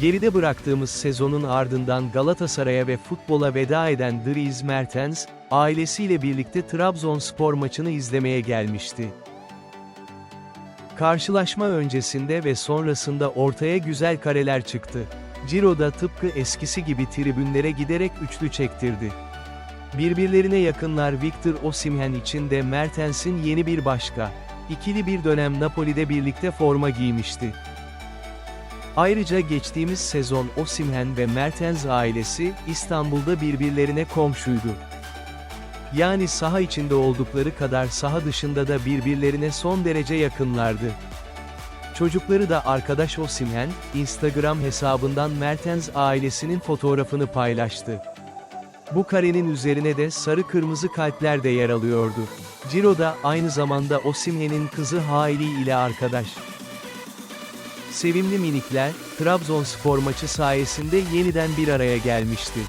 Geride bıraktığımız sezonun ardından Galatasaray'a ve futbola veda eden Dries Mertens, ailesiyle birlikte Trabzonspor maçını izlemeye gelmişti. Karşılaşma öncesinde ve sonrasında ortaya güzel kareler çıktı. Ciro'da tıpkı eskisi gibi tribünlere giderek üçlü çektirdi. Birbirlerine yakınlar Victor Osimhen için de Mertens'in yeni bir başka. İkili bir dönem Napoli'de birlikte forma giymişti. Ayrıca geçtiğimiz sezon Osimhen ve Mertens ailesi, İstanbul'da birbirlerine komşuydu. Yani saha içinde oldukları kadar saha dışında da birbirlerine son derece yakınlardı. Çocukları da arkadaş Osimhen, Instagram hesabından Mertens ailesinin fotoğrafını paylaştı. Bu karenin üzerine de sarı kırmızı kalpler de yer alıyordu. Ciro da aynı zamanda Osimhen'in kızı Hailey ile arkadaş. Sevimli minikler, Trabzonspor maçı sayesinde yeniden bir araya gelmişti.